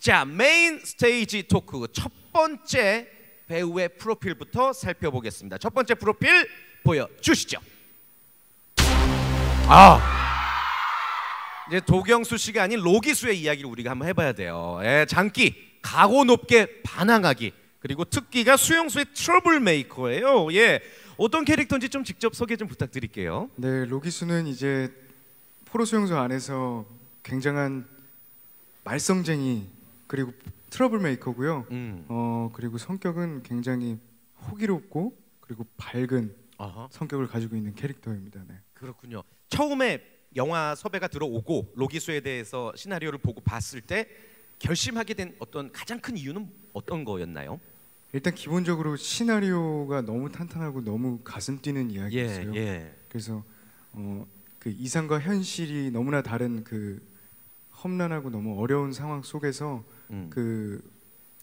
자 메인 스테이지 토크 첫 번째 배우의 프로필부터 살펴보겠습니다. 첫 번째 프로필 보여주시죠. 아 이제 도경수 씨가 아닌 로기수의 이야기를 우리가 한번 해봐야 돼요. 예, 장기 가고 높게 반항하기 그리고 특기가 수용수의 트러블 메이커예요. 예, 어떤 캐릭터인지 좀 직접 소개 좀 부탁드릴게요. 네, 로기수는 이제 포로 수용소 안에서 굉장한 말썽쟁이 그리고 트러블 메이커고요. 음, 어 그리고 성격은 굉장히 호기롭고 그리고 밝은 어허. 성격을 가지고 있는 캐릭터입니다. 네. 그렇군요. 처음에 영화 섭외가 들어오고 로기수에 대해서 시나리오를 보고 봤을 때 결심하게 된 어떤 가장 큰 이유는 어떤 거였나요? 일단 기본적으로 시나리오가 너무 탄탄하고 너무 가슴 뛰는 예, 이야기였어요. 예. 그래서 어, 그 이상과 현실이 너무나 다른 그 험난하고 너무 어려운 상황 속에서 음. 그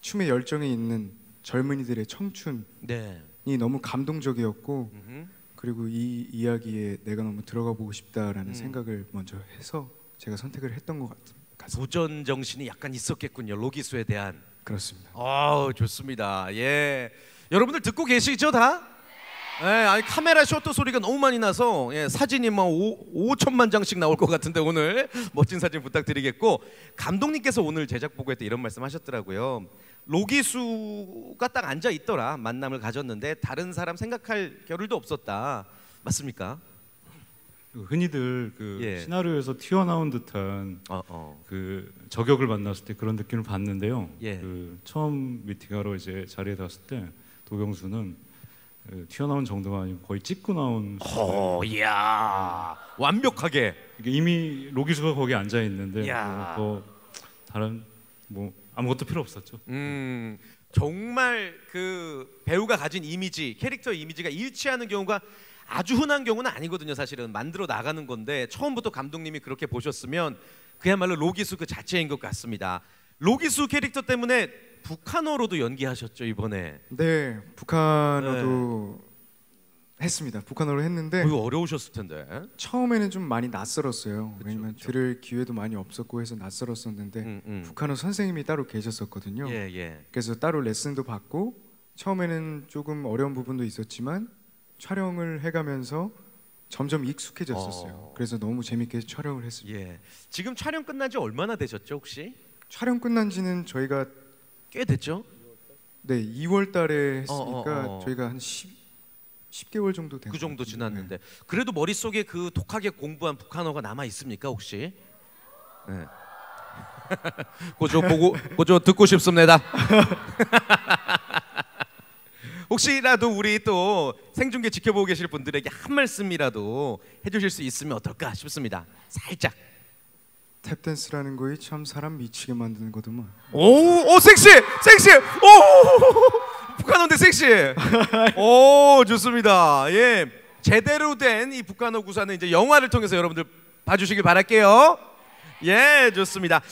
춤에 열정이 있는 젊은이들의 청춘이 네. 너무 감동적이었고 음흠. 그리고 이 이야기에 내가 너무 들어가 보고 싶다라는 음. 생각을 먼저 해서 제가 선택을 했던 것 같, 같습니다. 도전 정신이 약간 있었겠군요. 로기수에 대한. 그렇습니다. 아, 좋습니다. 예. 여러분들 듣고 계시죠, 다? 예, 아니 카메라 셔터 소리가 너무 많이 나서 예, 사진이 막 5, 5천만 장씩 나올 것 같은데 오늘 멋진 사진 부탁드리겠고 감독님께서 오늘 제작 보고회 때 이런 말씀하셨더라고요. 로기수가 딱 앉아 있더라 만남을 가졌는데 다른 사람 생각할 겨를도 없었다. 맞습니까? 그 흔히들 그 예. 시나리오에서 튀어나온 듯한 어, 어. 그 저격을 만났을 때 그런 느낌을 받는데요. 예. 그 처음 미팅하러 이제 자리에 닿았을 때 도경수는 그 튀어나온 정도가 아니고 거의 찍고 나온 어, 이야 완벽하게. 이미 로기수가 거기 앉아 있는데 야. 뭐더 다른 뭐 아무것도 필요 없었죠. 음 정말 그 배우가 가진 이미지 캐릭터 이미지가 일치하는 경우가 아주 흔한 경우는 아니거든요 사실은 만들어 나가는 건데 처음부터 감독님이 그렇게 보셨으면 그야말로 로기수 그 자체인 것 같습니다 로기수 캐릭터 때문에 북한어로도 연기하셨죠 이번에 네, 북한어도 했습니다. 북한어로 했는데 거의 어려우셨을 텐데 처음에는 좀 많이 낯설었어요. 그쵸, 왜냐면 그쵸. 들을 기회도 많이 없었고 해서 낯설었었는데 음, 음. 북한어 선생님이 따로 계셨었거든요. 예, 예. 그래서 따로 레슨도 받고 처음에는 조금 어려운 부분도 있었지만 촬영을 해가면서 점점 익숙해졌었어요. 어. 그래서 너무 재밌게 촬영을 했습니다. 예. 지금 촬영 끝난 지 얼마나 되셨죠 혹시? 촬영 끝난 지는 저희가 꽤 됐죠? 네 2월 달에 했으니까 어, 어, 어. 저희가 한 10, 10개월 정도 된그것 정도. 지났는데 그래도 머릿속에 그 독하게 공부한 북한어가 남아 있습니까 혹시? 네. 고저 보고 고저 듣고 싶습니다. 혹시라도 우리 또 생중계 지켜보고 계실 분들에게 한 말씀이라도 해주실 수 있으면 어떨까 싶습니다. 살짝. 네. 탭댄스라는 거이 참 사람 미치게 만드는 거더만. 오, 오 섹시, 섹시. 오, 북한어인데 섹시. 오, 좋습니다. 예, 제대로 된 이 북한어 구사는 이제 영화를 통해서 여러분들 봐주시길 바랄게요. 예, 좋습니다.